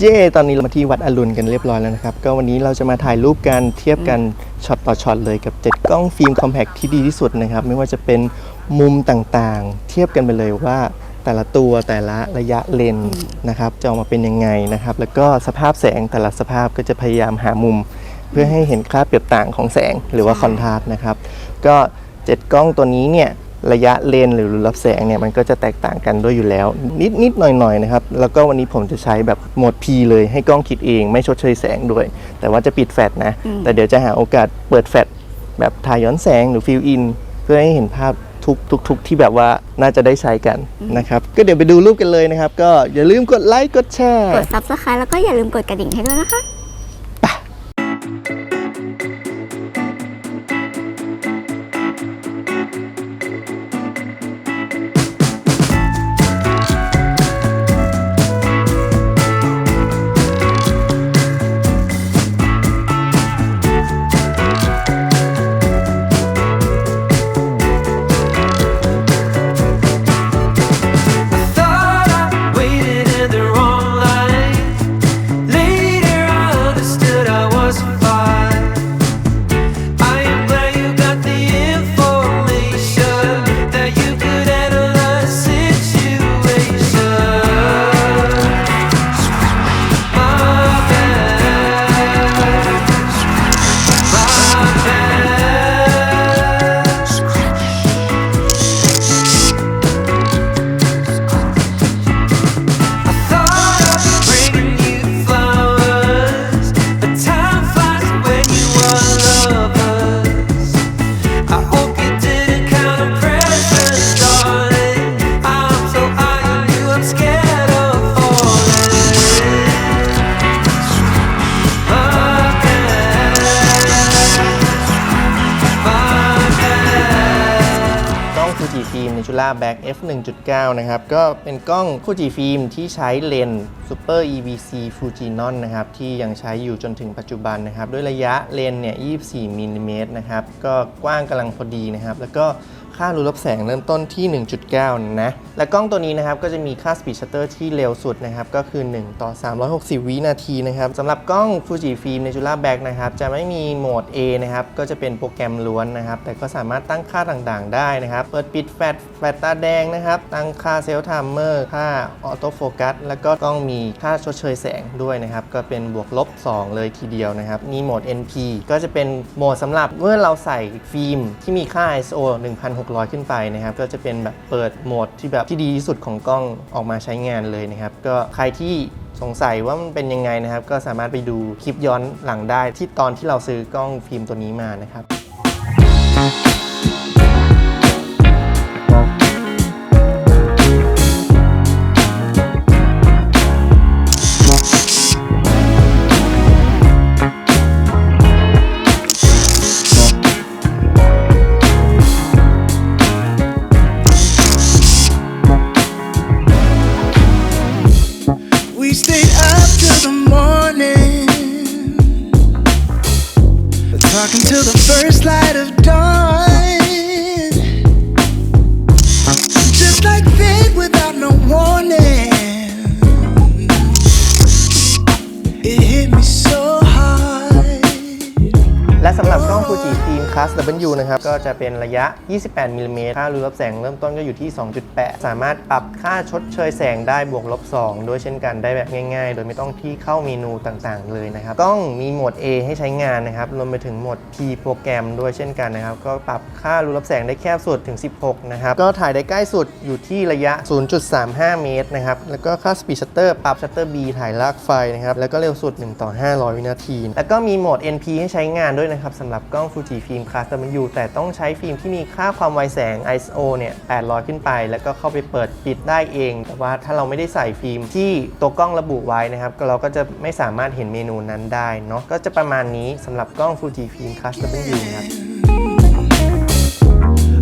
เย้ตอนนี้เรามาที่วัดอรุณกันเรียบร้อยแล้วนะครับ ก็วันนี้เราจะมาถ่ายรูปกันเทียบกันช็อตต่อช็อตเลยกับ 7 กล้องฟิล์มคอมแพคที่ดีที่สุดนะครับ ไม่ว่าจะเป็นมุมต่างๆ เทียบกันไปเลยว่าแต่ละตัวแต่ละระยะเลนส์นะครับจะออกมาเป็นยังไงนะครับ แล้วก็สภาพแสงแต่ละสภาพก็จะพยายามหามุมเพื่อให้เห็นค่าเปรียบต่างของแสงหรือว่าคอนทราสต์นะครับ ก็ 7 กล้องตัวนี้เนี่ย ระยะเลนส์หรือรับแสงเนี่ยมันก็จะแตกต่างกันด้วยอยู่แล้ว นิดนิดหน่อยหน่อยๆนะครับ แล้วก็วันนี้ผมจะใช้แบบโหมด P เลยให้กล้องคิดเอง ไม่ชดเชยแสงด้วย แต่ว่าจะปิดแฟลชนะ แต่เดี๋ยวจะหาโอกาสเปิดแฟลชแบบถ่ายย้อนแสงหรือฟิลอิน เพื่อให้เห็นภาพทุกทุกทุกที่แบบว่าน่าจะได้ใช้กันนะครับ ก็เดี๋ยวไปดูรูปกันเลยนะครับ ก็อย่าลืมกดไลค์กดแชร์กด subscribe แล้วก็อย่าลืมกดกระดิ่งให้ด้วยนะคะ 1.9 นะครับ ก็เป็นกล้องฟูจิฟิล์มที่ใช้เลนส์ Super EVC Fujinon นะครับ ที่ยังใช้อยู่จนถึงปัจจุบันนะครับ ด้วยระยะเลนส์เนี่ย 24มิลลิเมตรนะครับ ก็กว้างกำลังพอดีนะครับ แล้วก็ ค่ารูรับแสงเริ่มต้นที่ 1.9 นะ และกล้องตัวนี้นะครับก็จะมีค่า speed shutter ที่เร็วสุดนะครับก็คือ 1 ต่อ 360 วินาทีนะครับสำหรับกล้อง Fuji Film Natura Back นะครับจะไม่มีโหมด A นะครับก็จะเป็นโปรแกรมล้วนนะครับแต่ก็สามารถตั้งค่าต่างๆ ได้นะครับ เปิดปิดแฟลชแฟลชตาแดงนะครับตั้งค่าเซลล์ไทม์เมอร์ค่าออโต้โฟกัสแล้วก็ต้องมีค่าชดเชยแสงด้วยนะครับก็เป็นบวกลบ 2 เลยทีเดียวนะครับมีโหมด NP ก็จะเป็นโหมดสำหรับเมื่อเราใส่ฟิล์มที่มีค่า ISO 1060 1600 ขึ้นไปนะครับก็จะเป็นแบบเปิดโหมดที่แบบที่ดีที่สุดของกล้องออกมาใช้งานเลยนะครับก็ใครที่สงสัยว่ามันเป็นยังไงนะครับ ก็สามารถไปดูคลิปย้อนหลังได้ที่ตอนที่เราซื้อกล้องฟิล์มตัวนี้มานะครับ talking till the first light of dawn. Fuji Film Class W นะครับ ก็จะเป็นระยะ 28มิลลิเมตรค่ารูรับแสงเริ่มต้นก็อยู่ที่ 2.8 สามารถปรับค่าชดเชยแสงได้บวกลบ 2 ด้วยเช่นกันได้แบบง่ายๆ โดยไม่ต้องที่เข้าเมนูต่างๆ เลยนะครับก้องมีโหมด A ให้ใช้งานนะครับ รวมไปถึงโหมด P โปรแกรมด้วยเช่นกันนะครับ ก็ปรับค่ารูรับแสงได้แคบสุดถึง 16 นะครับ ก็ถ่ายได้ใกล้สุดอยู่ที่ระยะ 0.35 เมตรนะครับ แล้วก็ค่า Speed Shutter ปรับ Shutter B ถ่ายลากไฟนะครับ แล้วก็เร็วสุด 1 ต่อ 500 วินาที แล้วก็มีโหมด NP ให้ใช้งานด้วยนะครับสำหรับกล้อง Fuji Film Class W แต่ต้องใช้ฟิล์มที่มีค่าความไวแสง ISO เนี่ย 800 ขึ้นไป แล้วก็เข้าไปเปิดปิดได้เอง แต่ว่าถ้าเราไม่ได้ใส่ฟิล์มที่ตัวกล้องระบุไว้นะครับ เราก็จะไม่สามารถเห็นเมนูนั้นได้เนาะ ก็จะประมาณนี้สำหรับกล้อง Fuji Film Class W ครับ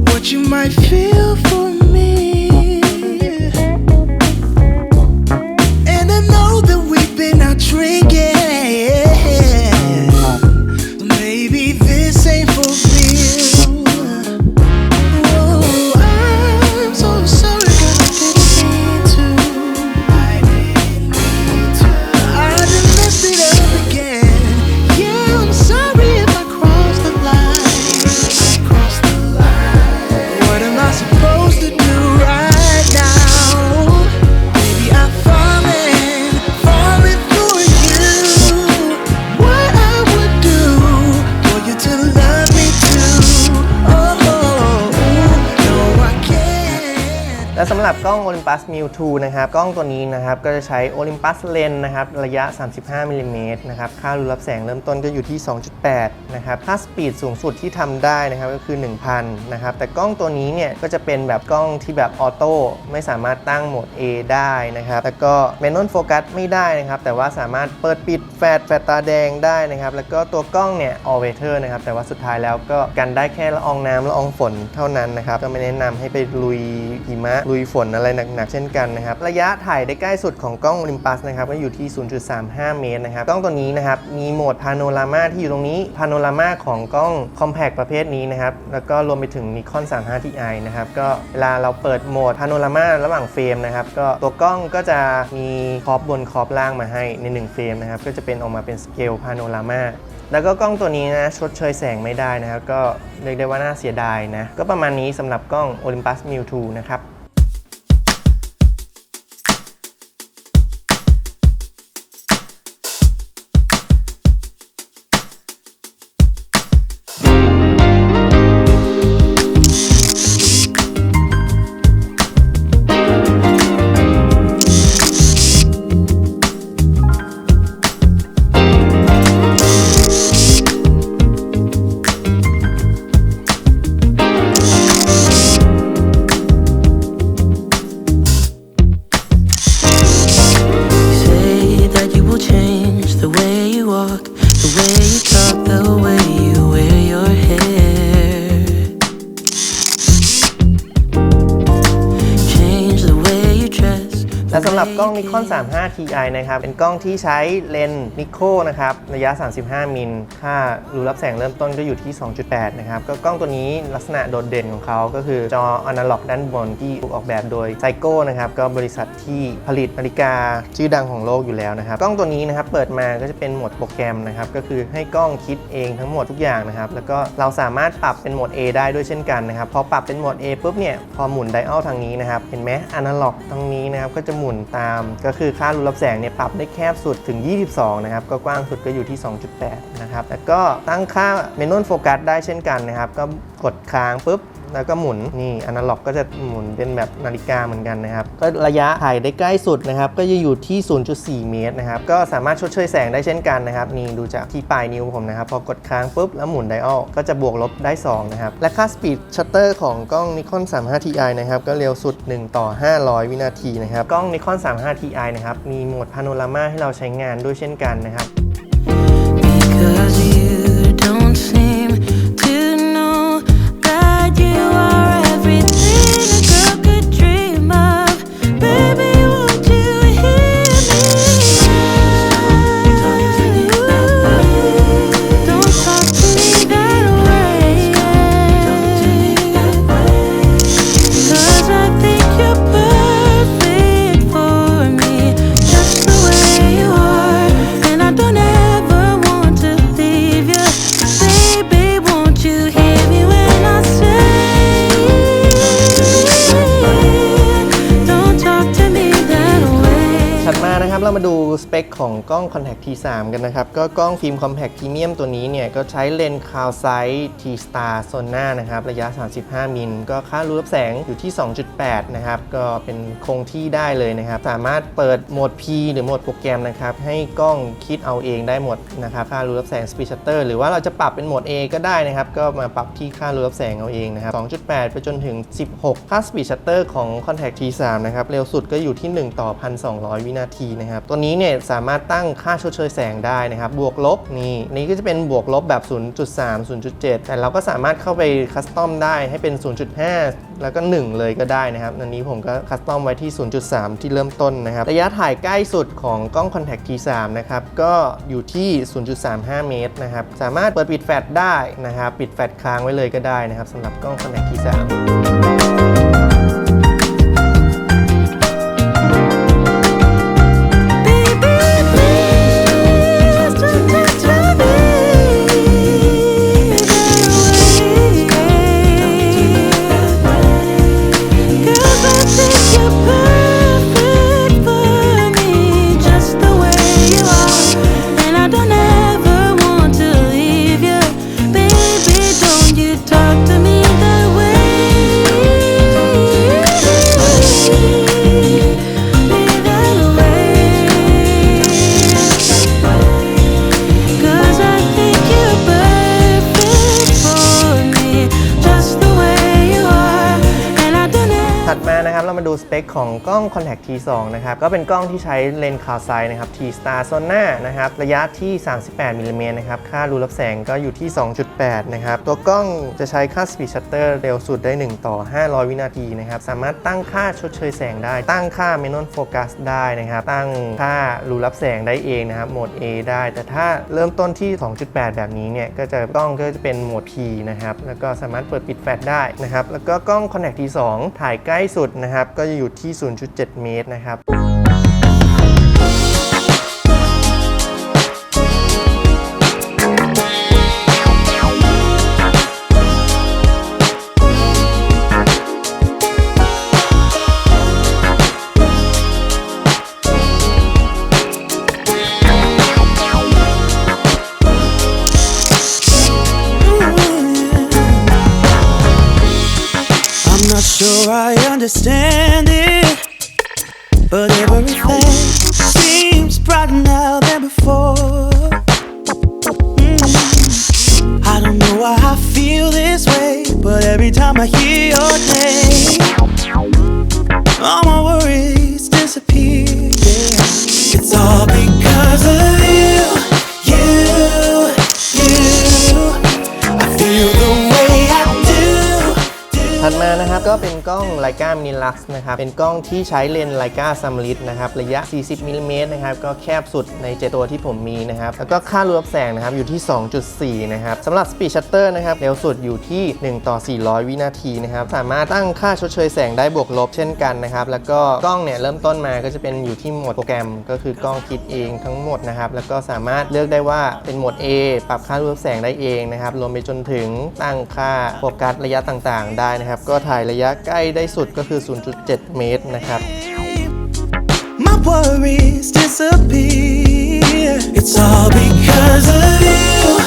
What you might feel for me. And I know that we've been out drinking. Olympus Mil 2นะครับกล้องตัวนี้นะครับก็จะใช้ Olympus Lens นะครับระยะ 35มิลลิเมตรนะครับค่ารูรับแสงเริ่มต้นก็อยู่ที่ 2.8 นะครับค่าสปีดสูงสุดที่ทำได้นะครับก็คือ 1,000 นะครับแต่กล้องตัวนี้เนี่ยก็จะเป็นแบบกล้องที่แบบออโต้ไม่สามารถตั้งโหมด A ได้นะครับแล้วก็ Manual Focus ไม่ได้นะครับแต่ว่าสามารถเปิดปิดแฟลชแฟลชตาแดงได้นะครับแล้วก็ตัวกล้องเนี่ย all weather นะครับแต่ว่าสุดท้ายแล้วก็กันได้แค่ละอองน้ำละอองฝนเท่านั้นนะครับก็ไม่แนะนำให้ไปลุยหิมะลุยฝนอะไรหนักๆเช่นกันนะครับระยะถ่ายได้ใกล้สุดของกล้อง Olympus นะครับก็อยู่ที่ 0.35 เมตรนะครับกล้องตัวนี้นะครับมีโหมดพาโนรามาที่อยู่ตรงนี้พาโนรามาของกล้อง compact ประเภทนี้นะครับแล้วก็รวมไปถึง Nikon 35 Ti นะครับก็เวลาเราเปิดโหมดพาโนรามาระหว่างเฟรมนะครับก็ตัวกล้องก็จะมีคอบบนคอบล่างมาให้ใน 1 เฟรมนะครับก็จะเป็นออกมาเป็นสเกลพาโนรามาแล้วก็กล้องตัวนี้นะชดเชยแสงไม่ได้นะครับก็เรียกได้ว่าน่าเสียดายนะก็ประมาณนี้สำหรับกล้อง Olympus Mil 2นะครับ alaikum. Nikon 35 Ti นะครับ เป็นกล้องที่ใช้เลนส์นิโคนะครับ ระยะ 35 มิล ค่ารูรับแสงเริ่มต้นก็อยู่ที่ 2.8 นะครับ ก็กล้องตัวนี้ลักษณะโดดเด่นของเขาก็คือจออนาล็อกด้านบนที่ถูกออกแบบโดยไซโก้นะครับ ก็บริษัทที่ผลิตนาฬิกาชื่อดังของโลกอยู่แล้วนะครับ กล้องตัวนี้นะครับ เปิดมาก็จะเป็นโหมดโปรแกรมนะครับ ก็คือให้กล้องคิดเองทั้งหมดทุกอย่างนะครับ แล้วก็เราสามารถปรับเป็นโหมด A ได้ด้วยเช่นกันนะครับ พอปรับเป็นโหมด A ปุ๊บเนี่ย พอหมุนไดอัลทางนี้นะครับ เห็นไหมอนาล็อกตรงนี้นะครับ ก็จะหมุนตามก็คือค่ารูรับแสงเนี่ยปรับได้แคบสุดถึง 22 นะครับ ก็กว้างสุดก็อยู่ที่ 2.8 นะครับ แล้วก็ตั้งค่าเมน u นโฟกัสได้เช่นกันนะครับ ก็กดค้างปุ๊บ แล้วก็หมุนนี่อนาล็อกก็จะหมุนเป็นแบบนาฬิกาเหมือนกันนะครับ ก็ระยะถ่ายได้ใกล้สุดนะครับ ก็จะอยู่ที่ 0.4 เมตรนะครับ ก็สามารถชดเชยแสงได้เช่นกันนะครับ นี่ดูจากที่ปลายนิ้วผมนะครับ พอกดค้างปุ๊บแล้วหมุนไดอัลก็จะบวกลบได้ 2 นะครับ และค่าสปีดชัตเตอร์ของกล้อง Nikon 35 Ti นะครับ ก็เร็วสุด 1 ต่อ 500 วินาทีนะครับ กล้อง Nikon 35 Ti นะครับ มีโหมดพาโนรามาให้เราใช้งานด้วยเช่นกันนะครับ กล้อง Contact T3 กันนะครับ ก็กล้องฟิล์ม Compact Premium ตัวนี้เนี่ย ก็ใช้เลนส์คาวไซส์ T Star Sona นะครับ ระยะ 35 มิล ก็ค่ารูรับแสงอยู่ที่ 2.8 นะครับ ก็เป็นคงที่ได้เลยนะครับ สามารถเปิดโหมด P หรือโหมดโปรแกรมนะครับ ให้กล้องคิดเอาเองได้หมดนะครับ ค่ารูรับแสง Speed Shutter หรือว่าเราจะปรับเป็นโหมด A ก็ได้นะครับ ก็มาปรับที่ค่ารูรับแสงเอาเองนะครับ 2.8 ไปจนถึง 16 ค่า Speed Shutter ของ Contact T3 นะครับ เร็วสุดก็อยู่ที่ 1 ต่อ 1,200 วินาทีนะครับ ตัวนี้เนี่ยสามารถตั้งั้งค่าชดเชยแสงได้นะครับ บวกลบนี่นี่ก็จะเป็นบวกลบแบบ 0.3 0.7 แต่เราก็สามารถเข้าไปคัสตอมได้ให้เป็น 0.5 แล้วก็ 1 เลยก็ได้นะครับอันนี้ผมก็คัสตอมไว้ที่ 0.3 ที่เริ่มต้นนะครับ ระยะถ่ายใกล้สุดของกล้อง Contact T3 นะครับ ก็อยู่ที่ 0.35 เมตรนะครับ สามารถเปิดปิดแฟลชได้นะครับ ปิดแฟลชค้างไว้เลยก็ได้นะครับสำหรับกล้อง Contact T3 ของกล้อง Contact T2 นะครับ ก็เป็นกล้องที่ใช้เลนส์คาวไซนะครับ T Star Sona นะครับ ระยะที่ 38มิลลิเมตรนะครับ ค่ารูรับแสงก็อยู่ที่ 2.8 นะครับ ตัวกล้องจะใช้ค่า Speed Shutter เร็วสุดได้ 1 ต่อ 500 วินาทีนะครับ สามารถตั้งค่าชดเชยแสงได้ ตั้งค่า Manual Focus ได้นะครับ ตั้งค่ารูรับแสงได้เองนะครับ โหมด A ได้ แต่ถ้าเริ่มต้นที่ 2.8 แบบนี้เนี่ย ก็จะกล้องก็จะเป็นโหมด P นะครับ แล้วก็สามารถเปิดปิดแฟลชได้นะครับ แล้วก็กล้อง Contact T2 ถ่ายใกล้สุดนะครับ ก็จะอยู่ที่ที่ 0.7 เมตรนะครับ ก็เป็นกล้อง Leica Mini Lux นะครับ เป็นกล้องที่ใช้เลนส์ Leica Summarit นะครับ ระยะ 40มิลลิเมตรนะครับ ก็แคบสุดใน7ตัวที่ผมมีนะครับ แล้วก็ค่ารูรับแสงนะครับ อยู่ที่ 2.4 นะครับสำหรับ Speed Shutter นะครับ เร็วสุดอยู่ที่ 1 ต่อ 400 วินาทีนะครับ สามารถตั้งค่าชดเชยแสงได้บวกลบเช่นกันนะครับ แล้วก็กล้องเนี่ยเริ่มต้นมาก็จะเป็นอยู่ที่โหมดโปรแกรม ก็คือกล้องคิดเองทั้งหมดนะครับ แล้วก็สามารถเลือกได้ว่าเป็นโหมด A ปรับค่ารูรับแสงได้เองนะครับ รวมไปจนถึงตั้งค่าโฟกัสระยะต่างๆ ได้นะครับ ก็ถ่ายระยะใกล้ได้สุดก็คือ 0.7 เมตรนะครับ My worries disappear. It's all because of you, you,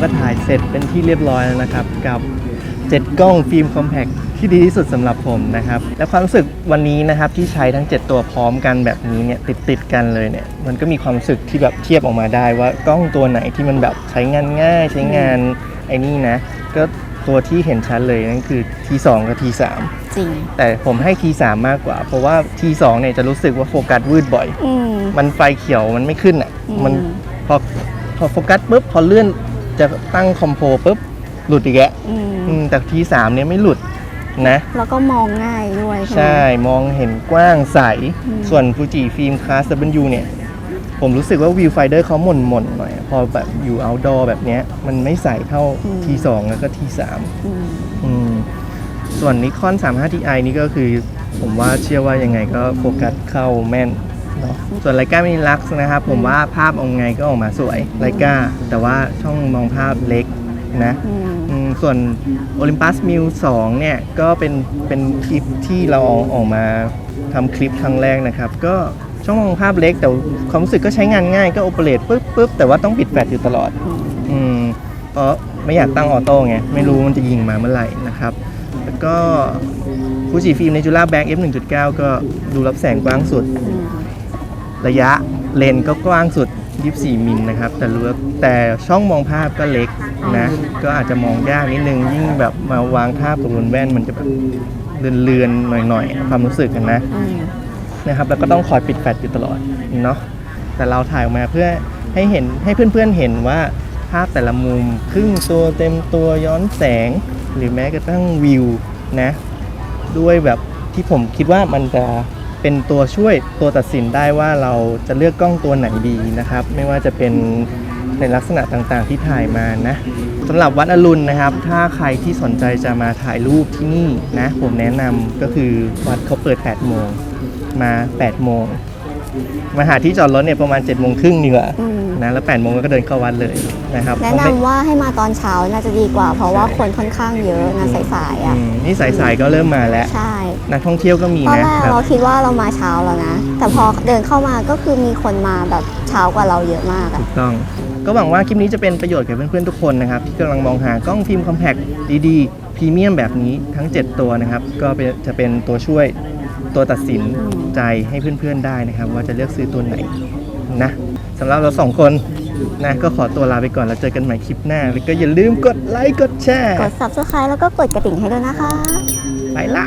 ก็ถ่ายเสร็จเป็นที่เรียบร้อยแล้วนะครับ กับ 7 กล้องฟิล์มคอมแพคที่ดีที่สุดสำหรับผมนะครับ และความรู้สึกวันนี้นะครับที่ใช้ทั้ง 7 ตัวพร้อมกันแบบนี้เนี่ยติดติดๆกันเลยเนี่ยมันก็มีความรู้สึกที่แบบเทียบออกมาได้ว่ากล้องตัวไหนที่มันแบบใช้งานง่ายใช้งานไอ้นี่นะ ก็ตัวที่เห็นชัดเลยนั่นคือ T2 กับ T3 จริง แต่ผมให้ T3 มากกว่า เพราะว่า T2 เนี่ยจะรู้สึกว่าโฟกัสวืดบ่อย อืม มันไฟเขียวมันไม่ขึ้นอะ อืม มันพอพอโฟกัสปุ๊บพอเลื่อน จะตั้งคอมโพปุ๊บหลุดอีกแล้วอืมอืมแต่ทีสามเนี่ยไม่หลุดนะ แล้วก็มองง่ายด้วยใช่ไหมใช่มองเห็นกว้างใส อืม ส่วนฟูจิฟิล์มคลาส W เนี่ย ผมรู้สึกว่าวิวไฟเดอร์เขาหม่นหม่นๆหน่อย พอแบบอยู่ outdoor แบบเนี้ย มันไม่ใสเท่า T2 แล้วก็ T3 อืมอืมส่วนนิคอน 35 Ti นี่ก็คือ ผมว่าเชื่อว่ายังไงก็โฟกัสเข้าแม่น เนาะส่วนไลกามินิลักซ์นะครับ ผมว่าภาพออกไงก็ออกมาสวยไลกาแต่ว่าช่องมองภาพเล็กนะอืมอืมส่วน Olympus m i l 2เนี่ย ก็เป็นเป็นคลิปที่เราเอาออกมาทำคลิปครั้งแรกนะครับ ก็ช่องมองภาพเล็ก แต่ความรู้สึกก็ใช้งานง่ายก็โอเปเรตปุ๊บปุ๊บแต่ว่าต้องปิดแฟลชอยู่ตลอด อืมเพราะไม่อยากตั้งออโต้ไง ไม่รู้มันจะยิงมาเมื่อไหร่นะครับ แล้วก็ฟูจิฟิล์มในจูล่าแบ็ก f 1.9 ก็ดูรับแสงกว้างสุดอืม ระยะเลนส์ก็กว้างสุด 24 มิลนะครับ แต่รู้ว่าแต่ช่องมองภาพก็เล็กนะ ก็อาจจะมองยากนิดนึง ยิ่งแบบมาวางภาพกับบนแว่นมันจะแบบเลือนๆหน่อยๆ ความรู้สึกกันนะอืมนะครับ แล้วก็ต้องคอยปิดแฟลชอยู่ตลอดเนาะ แต่เราถ่ายออกมาเพื่อให้เห็นให้เพื่อนๆเห็นว่าภาพแต่ละมุมครึ่งตัวเต็มตัวย้อนแสง หรือแม้กระทั่งวิวนะ ด้วยแบบที่ผมคิดว่ามันจะ เป็นตัวช่วยตัวตัดสินได้ว่าเราจะเลือกกล้องตัวไหนดีนะครับ ไม่ว่าจะเป็นในลักษณะต่างๆที่ถ่ายมานะสำหรับวัดอรุณนะครับ ถ้าใครที่สนใจจะมาถ่ายรูปที่นี่นะ ผมแนะนำก็คือวัดเขาเปิด 8 โมงมา 8 โมง มาหาที่จอดรถเนี่ยประมาณ7จ็ดโมงครึ่งดีกว่าอืม นะแล้ว8ปดโมงก็เดินเข้าวัดเลยนะครับแนะนำว่าให้มาตอนเช้าน่าจะดีกว่า เพราะว่าคนค่อนข้างเยอะนะสายๆอือะ มนี่สายๆก็เริ่มมาแล้วใช่นักท่องเที่ยวก็มีตอนนะแรกครับเราคิดว่าเรามาเช้าแล้วนะ แต่พอเดินเข้ามาก็คือมีคนมาแบบเช้ากว่าเราเยอะมากอะถูกต้องก็หวังว่าคลิปนี้จะเป็นประโยชน์กับเพื่อนๆทุกคนนะครับที่กำลังมองหากล้องฟิล์มคอมแพคดีๆพรีเมียมแบบนี้ทั้ง 7 ตัวนะครับ ก็เป็นจะเป็นตัวช่วย ตัวตัดสินใจให้เพื่อนๆได้นะครับ ว่าจะเลือกซื้อตัวไหนนะสำหรับเราสองคนนะก็ขอตัวลาไปก่อนแล้วเจอกันใหม่คลิปหน้า แล้วก็อย่าลืมกดไลค์กดแชร์ กด subscribe แล้วก็กดกระดิ่งให้ด้วยนะคะ ไปละ